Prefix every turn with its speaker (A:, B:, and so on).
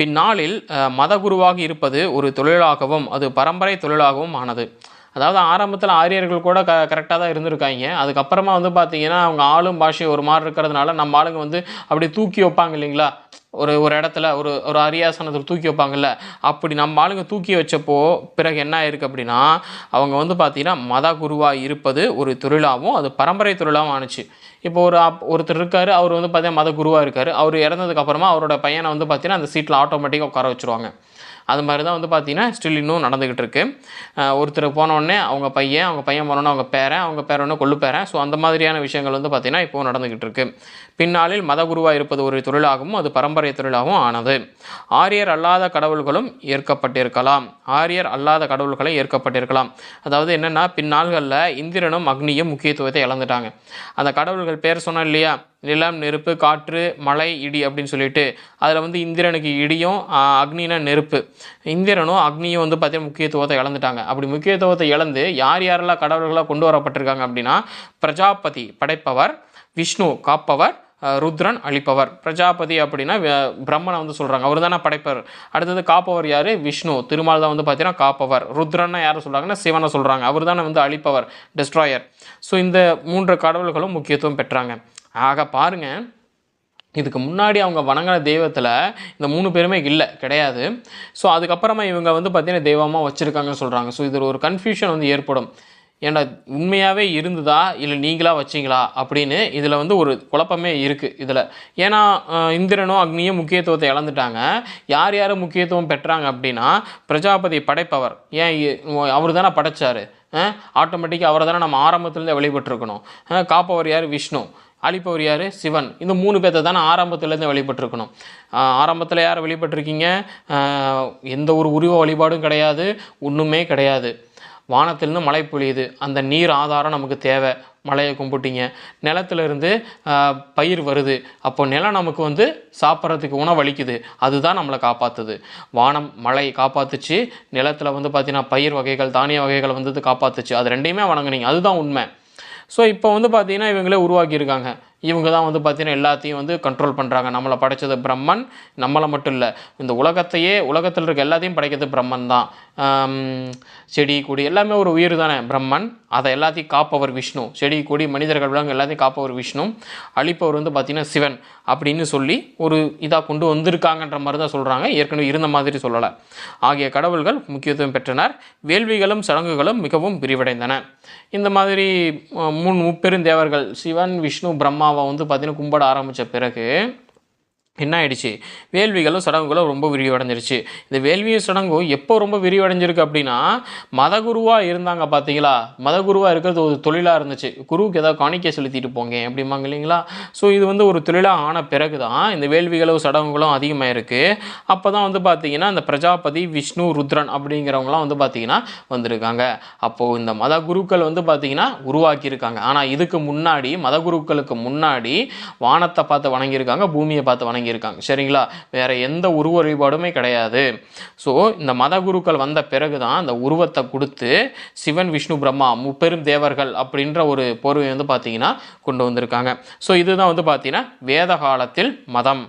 A: பின்னாளில் மதகுருவாக இருப்பது ஒரு தொழிலாகவும் அது பரம்பரை தொழிலாகவும் ஆனது. அதாவது ஆரம்பத்தில் ஆரியர்கள் கூட க கரெக்டாக தான் இருந்திருக்காங்க. அதுக்கப்புறமா வந்து பார்த்தீங்கன்னா அவங்க ஆளும் பாஷை ஒரு மாதிரி இருக்கிறதுனால நம்ம ஆளுங்க வந்து அப்படி தூக்கி வைப்பாங்க இல்லைங்களா? ஒரு ஒரு இடத்துல ஒரு ஒரு அரியாசனத்தில் தூக்கி வைப்பாங்கல்ல. அப்படி நம்ம ஆளுங்க தூக்கி வச்சப்போ பிறகு என்ன ஆயிருக்கு அப்படின்னா அவங்க வந்து பார்த்தீங்கன்னா மத குருவாக இருப்பது ஒரு தொழிலாகவும் அது பரம்பரை தொழிலாகவும் ஆணுச்சு. இப்போ ஒரு அப் ஒருத்தர் இருக்கார் அவர் வந்து பார்த்தீங்கன்னா மத குருவாக இருக்கார். அவர் இறந்ததுக்கப்புறமா அவரோட பையனை வந்து பார்த்திங்கன்னா அந்த சீட்டில் ஆட்டோமேட்டிக்காக உட்கார வச்சுருவாங்க. அது மாதிரி தான் வந்து பார்த்தீங்கன்னா ஸ்டில் இன்னும் நடந்துக்கிட்டு இருக்குது ஒருத்தர் போனோடனே அவங்க பையன் அவங்க பையன் போனோடனே அவங்க பேரன் அவங்க பேரனே கொள்ளு பேரன். ஸோ அந்த மாதிரியான விஷயங்கள் வந்து பார்த்தீங்கன்னா இப்போவும் நடந்துக்கிட்டு இருக்கு. பின்னாளில் மதகுருவாக இருப்பது ஒரு தொழிலாகவும் அது பரம்பரை தொழிலாகவும் ஆனது. ஆரியர் அல்லாத கடவுள்களும் ஏற்கப்பட்டிருக்கலாம். ஆரியர் அல்லாத கடவுள்களை ஏற்கப்பட்டிருக்கலாம். அதாவது என்னென்னா பின்னாள்களில் இந்திரனும் அக்னியும் முக்கியத்துவத்தை இழந்துட்டாங்க. அந்த கடவுள்கள் பேர் சொன்னோம் இல்லையா? நிலம் நெருப்பு காற்று மழை இடி அப்படின்னு சொல்லிட்டு அதில் வந்து இந்திரனுக்கு இடியும் அக்னினா நெருப்பு. இந்திரனும் அக்னியும் வந்து பார்த்திங்கன்னா முக்கியத்துவத்தை இழந்துட்டாங்க. அப்படி முக்கியத்துவத்தை இழந்து யார் யாரெல்லாம் கடவுள்களாக கொண்டு வரப்பட்டிருக்காங்க அப்படின்னா பிரஜாபதி படைப்பவர் விஷ்ணு காப்பவர் ருத்ரன் அழிப்பவர். பிரஜாபதி அப்படின்னா பிரம்மனை வந்து சொல்கிறாங்க அவர் தானே படைப்பவர். அடுத்தது காப்பவர் யார்? விஷ்ணு. திருமால் தான் வந்து பார்த்தீங்கன்னா காப்பவர். ருத்ரன்னா யார் சொல்கிறாங்கன்னா சிவனை சொல்கிறாங்க அவர் தானே வந்து அழிப்பவர் டெஸ்ட்ராயர் ஸோ இந்த மூன்று கடவுள்களும் முக்கியத்துவம் பெற்றாங்க. ஆக பாருங்க இதுக்கு முன்னாடி அவங்க வணங்கின தெய்வத்தில் இந்த மூணு பேருமே இல்லை கிடையாது. ஸோ அதுக்கப்புறமா இவங்க வந்து பார்த்திங்கன்னா தெய்வமாக வச்சுருக்காங்கன்னு சொல்கிறாங்க ஸோ இதில் ஒரு கன்ஃபியூஷன் வந்து ஏற்படும். ஏன்னா உண்மையாகவே இருந்ததா? இல்லை நீங்களாக வச்சிங்களா? அப்படின்னு இதில் வந்து ஒரு குழப்பமே இருக்குது இதில். ஏன்னா இந்திரனும் அக்னியும் முக்கியத்துவத்தை இழந்துட்டாங்க. யார் யார் முக்கியத்துவம் பெற்றாங்க அப்படின்னா பிரஜாபதி படைப்பவர். ஏன் அவர் தானே படைத்தார் ஆட்டோமேட்டிக்காக அவரை தானே நம்ம ஆரம்பத்துலேருந்து வழிபட்டிருக்கணும். காப்பவர் யார்? விஷ்ணு. அழிப்பவர் யார்? சிவன். இந்த மூணு பேர்த்த தானே ஆரம்பத்துலேருந்து வழிபட்டிருக்கணும். ஆரம்பத்தில் யார் வழிபட்டிருக்கீங்க? எந்த ஒரு உருவ வழிபாடும் கிடையாது ஒன்றுமே கிடையாது. வானத்திலிருந்து மழை பொழியுது. அந்த நீர் ஆதாரம் நமக்கு தேவை. மழையை கும்பிட்டீங்க. நிலத்திலிருந்து பயிர் வருது. அப்போ நிலம் நமக்கு வந்து சாப்பிட்றதுக்கு உணவளிக்குது. அதுதான் நம்மளை காப்பாற்றுது வானம் மழை காப்பாற்றுச்சு நிலத்தில் வந்து பார்த்திங்கன்னா பயிர் வகைகள் தானிய வகைகள் வந்து காப்பாற்றுச்சு அது ரெண்டையுமே வணங்குனீங்க. அதுதான் உண்மை. ஸோ இப்போ வந்து பார்த்தீங்கன்னா இவங்களே உருவாக்கியிருக்காங்க. இவங்க தான் வந்து பார்த்தீங்கன்னா எல்லாத்தையும் வந்து கண்ட்ரோல் பண்ணுறாங்க நம்மளை படைச்சது பிரம்மன் நம்மளை மட்டும் இல்லை இந்த உலகத்தையே உலகத்தில் இருக்க எல்லாத்தையும் படைக்கிறது பிரம்மன் தான். செடி கொடி எல்லாமே ஒரு உயிர் தானே பிரம்மன். அதை எல்லாத்தையும் காப்பவர் விஷ்ணு. செடி கொடி மனிதர்கள் விலங்கு எல்லாத்தையும் காப்பவர் விஷ்ணு. அழிப்பவர் வந்து பார்த்திங்கன்னா சிவன் அப்படின்னு சொல்லி ஒரு இதாக கொண்டு வந்திருக்காங்கன்ற மாதிரி தான் சொல்கிறாங்க ஏற்கனவே இருந்த மாதிரி சொல்லலை. ஆகிய கடவுள்கள் முக்கியத்துவம் பெற்றனர். வேள்விகளும் சடங்குகளும் மிகவும் விரிவடைந்தன. இந்த மாதிரி மூணு முப்பெரும் தேவர்கள் சிவன் விஷ்ணு பிரம்மா அவன் வந்து பார்த்தீங்கன்னா கும்பிட ஆரம்பித்த பிறகு என்ன ஆயிடுச்சு வேள்விகளும் சடங்குகளும் ரொம்ப விரிவடைஞ்சிருச்சு. இந்த வேள்வியும் சடங்கும் எப்போ ரொம்ப விரிவடைஞ்சிருக்கு அப்படின்னா மதகுருவாக இருந்தாங்க பார்த்தீங்களா மதகுருவாக இருக்கிறது ஒரு தொழிலாக இருந்துச்சு. குருவுக்கு ஏதாவது காணிக்கை செலுத்திட்டு போங்க அப்படிம்பாங்க இல்லைங்களா? ஸோ இது வந்து ஒரு தொழிலாக ஆன பிறகு தான் இந்த வேள்விகளும் சடங்குகளும் அதிகமாக இருக்குது அப்போ தான் வந்து பார்த்தீங்கன்னா இந்த பிரஜாபதி விஷ்ணு ருத்ரன் அப்படிங்கிறவங்களாம் வந்து பார்த்தீங்கன்னா வந்திருக்காங்க. அப்போது இந்த மத குருக்கள் வந்து பார்த்தீங்கன்னா உருவாக்கியிருக்காங்க. ஆனால் இதுக்கு முன்னாடி மத குருக்களுக்கு முன்னாடி வானத்தை பார்த்து வணங்கியிருக்காங்க பூமியை பார்த்து வழங்கியிருக்காங்க. சரிங்களா? வேற எந்த உருவ வழிபாடுமே கிடையாது. ஸோ இந்த மத குருக்கள் வந்த பிறகு தான் அந்த உருவத்தை கொடுத்து சிவன் விஷ்ணு பிரம்மா முப்பெரும் தேவர்கள் அப்படின்ற ஒரு போர்வை வந்து பார்த்தீங்கன்னா கொண்டு வந்திருக்காங்க. ஸோ இதுதான் வந்து பார்த்தீங்கன்னா வேத காலத்தில் மதம்.